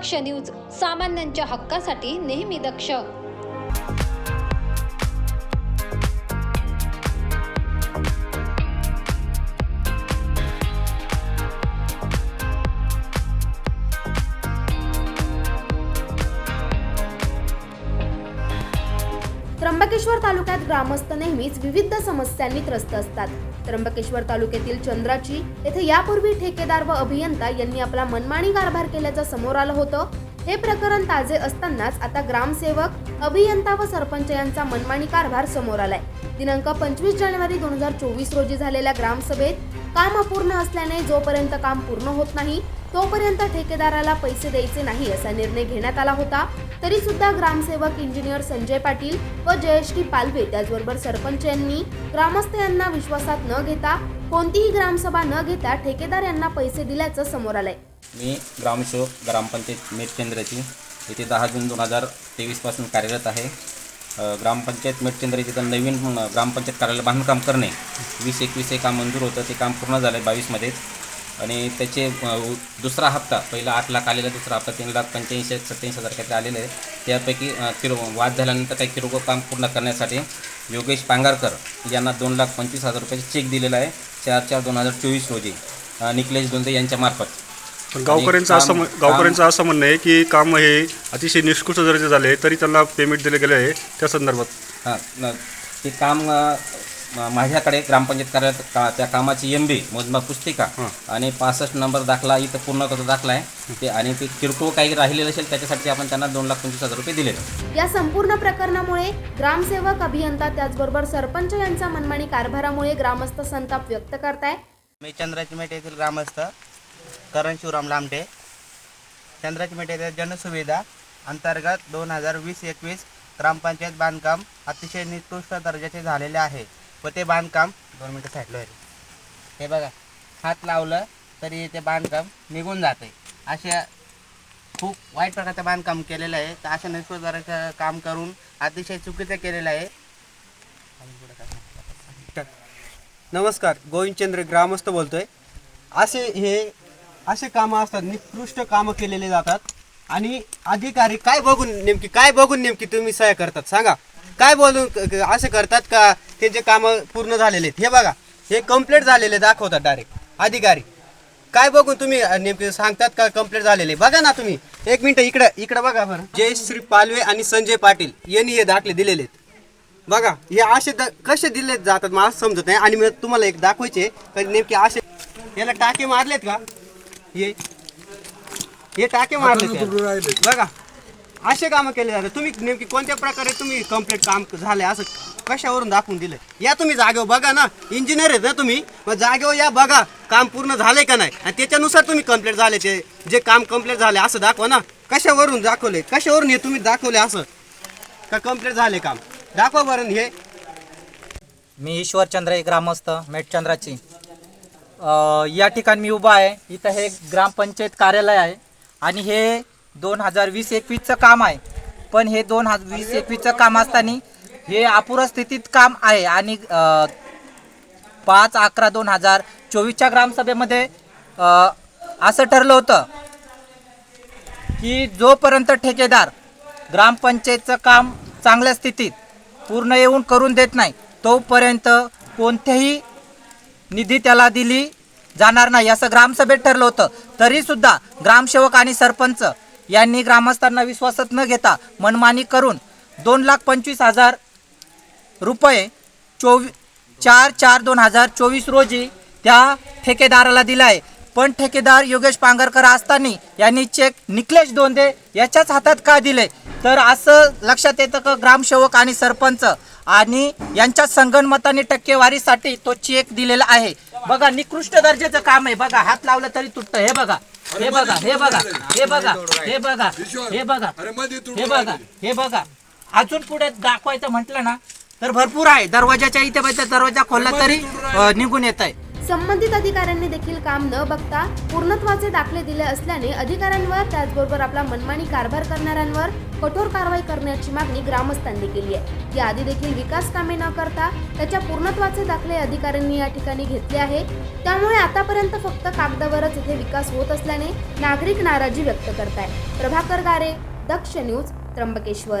दक्ष news सामान्यांच्या हक्कासाठी नेहमी दक्ष. त्र्यंबकेश्वर तालुक्यात ग्रामस्थ नेहमीच विविध समस्यांनी त्रस्त असतात. त्र्यंबकेश्वर तालुक्यातील चंद्राची. येथे यापूर्वी ठेकेदार व अभियंता यांनी आपला मनमानी कारभार केल्याचं समोर आलं होतं. हे प्रकरण ताजे असतानाच आता ग्रामसेवक अभियंता व सरपंच यांचा मनमानी कारभार समोर आलाय. दिनांक पंचवीस जानेवारी दोन हजार चोवीस रोजी झालेल्या ग्रामसभेत काम अपूर्ण असल्याने जोपर्यंत काम पूर्ण होत नाही तोपर्यंत ठेकेदाराला पैसे द्यायचे नाही असा निर्णय घेण्यात आला होता. तरी सुद्धा ग्रामसेवक इंजिनियर संजय पाटील व जयश्री पालवे त्याचबरोबर सरपंच यांनी ग्रामस्थ यांना विश्वासात न घेता कोणतीही ग्रामसभा न घेता ठेकेदार यांना पैसे दिल्याचं समोर आलंय. मी ग्रामसेवक ग्रामपंचायत मेटचंद्राची येथे दहा जून दोन हजार तेवीसपासून कार्यरत आहे. ग्रामपंचायत ग्रामपंचायत मेटचंद्र तिथं नवीन ग्रामपंचायत कार्यालय बांधकाम करणे वीस एकवीस हे काम मंजूर होतं ते काम पूर्ण झालं आहे बावीसमध्येच आणि त्याचे दुसरा हप्ता पहिला आठ लाख आलेला दुसरा हप्ता तीन लाख पंच्याऐंशी सत्याऐंशी हजार काहीतरी आलेलं आहे त्यापैकी किरो वाद झाल्यानंतर काही किरकोळ काम पूर्ण करण्यासाठी योगेश पांगारकर यांना दोन लाख पंचवीस हजार रुपयाचे चेक दिलेला आहे. चार चार दोन हजार चोवीस रोजी निखिलेश दोंदे यांच्यामार्फत गावकऱ्यांचं असं गावकऱ्यांचं असं म्हणणं आहे की काम हे अतिशय निष्कृष्ट दर्जे झाले तरी त्यांना पेमेंट दिले गेले आहे त्या संदर्भात. हां ते काम माझ्याकडे ग्रामपंचायत कार्यालयात का त्या कामाची एम बी मोजमाप पुस्तिका. आणि पासष्ट नंबर दाखला इथं पूर्ण करतो दाखला आहे. ते आणि ते किरकोळ काही राहिलेलं असेल त्याच्यासाठी आपण त्यांना दोन लाख पंचवीस हजार रुपये दिले या संपूर्ण प्रकरणामुळे ग्रामसेवक अभियंता त्याचबरोबर सरपंच यांचा मनमानी कारभारामुळे ग्रामस्थ संताप व्यक्त करताय. मी चंद्राची मेट येथील ग्रामस्थ करण शिवराम लामटे. चंद्राची मेट येथील जनसुविधा अंतर्गत दोन हजार वीस एकवीस ग्रामपंचायत बांधकाम अतिशय निकृष्ट दर्जाचे झालेले आहे. व ते बांधकाम दोन मिनटं साईडला आहे. हे बघा हात लावलं तरी ते बांधकाम निघून जाते अशा खूप वाईट प्रकारचं बांधकाम केलेलं आहे. तर अशा नैसर्गिक काम करून अतिशय चुकीचं केलेलं आहे. नमस्कार गोविंदचंद्र ग्रामस्थ बोलतोय. असे हे असे कामं असतात निकृष्ट कामं केलेले जातात. आणि अधिकारी काय बघून नेमकी काय बघून नेमकी तुम्ही सह्या करतात? सांगा. काय बोलून असे करतात का? त्यांचे कामं पूर्ण झालेले आहेत. हे बघा हे कंप्लीट झालेले दाखवतात डायरेक्ट अधिकारी. काय बघून तुम्ही नेमके सांगतात का कंप्लीट झालेले? बघा ना तुम्ही. एक मिनिट इकडं इकडं बघा बरं. जयश्री पालवे आणि संजय पाटील यांनी हे दाखले दिलेले आहेत. बघा हे असे द- कसे दिले जातात मला समजत नाही. आणि मी तुम्हाला एक दाखवायचे का नेमके असे याला टाके मारलेत का? हे हे टाके मारलेत याला. बघा. असे कामं केले जातात. तुम्ही नेमकी कोणत्या प्रकारे तुम्ही कंप्लीट काम झाले असं कशावरून दाखवून दिलं या तुम्ही जागेवर बघा ना. इंजिनियर आहेत ना तुम्ही. मग जागेवर या बघा काम पूर्ण झालंय का नाही? आणि त्याच्यानुसार तुम्ही कंप्लीट झाले ते जे काम कंप्लीट झाले असं दाखवा ना. कशावरून दाखवले कशावरून हे तुम्ही दाखवले असं? का कंप्लीट झाले काम? दाखवा बरं हे. मी ईश्वरचंद्र एक ग्रामस्थ मेटचंद्राची या ठिकाणी मी उभा आहे. इथं हे ग्रामपंचायत कार्यालय आहे. आणि हे दोन हजार वीस एकवीसचं काम आहे. पण हे दोन हजार वीस एकवीसचं काम असताना हे अपुरा स्थितीत काम आहे आणि पाच अकरा दोन हजार चोवीसच्या ग्रामसभेमध्ये असं ठरलं होतं की जोपर्यंत ठेकेदार ग्रामपंचायतचं काम चांगल्या स्थितीत पूर्ण येऊन करून देत नाही तोपर्यंत कोणत्याही निधी त्याला दिली जाणार नाही असं ग्रामसभेत ठरलं होतं. तरीसुद्धा ग्रामसेवक आणि सरपंच यांनी ग्रामस्थांना विश्वासात न घेता मनमानी करून दोन लाख पंचवीस हजार रुपये चोवी चार चार दोन हजार चोवीस रोजी त्या ठेकेदाराला दिला आहे. पण ठेकेदार योगेश पांगरकर असताना यांनी चेक निकलेश दोंदे याच्याच हातात का दिले? तर असं लक्षात येतं का ग्रामसेवक आणि सरपंच आणि यांच्या संगणमताने टक्केवारीसाठी तो चेक दिलेला आहे. बघा निकृष्ट दर्जाचं काम आहे. बघा हात लावलं तरी तुटतं. हे बघा हे बघा हे बघा हे बघा हे बघा हे बघा हे बघा हे बघा. अजून पुढे दाखवायचं म्हटलं ना तर भरपूर आहे. दरवाजाच्या इथे दरवाजा खोलला तरी निघून येत आहे संबंधित अधिकाऱ्यांनी देखील काम न बघता पूर्णत्वाचे दाखले दिले असल्याने अधिकाऱ्यांवर त्याचबरोबर आपला मनमानी कारभार करणाऱ्यांवर कठोर कारवाई करण्याची मागणी ग्रामस्थांनी केली आहे. याआधी देखील विकास कामे न करता त्याच्या पूर्णत्वाचे दाखले अधिकाऱ्यांनी या ठिकाणी घेतले आहे. त्यामुळे आतापर्यंत फक्त कागदावरच इथे विकास होत असल्याने नागरिक नाराजी व्यक्त करताय प्रभाकर गारे दक्ष न्यूज त्र्यंबकेश्वर.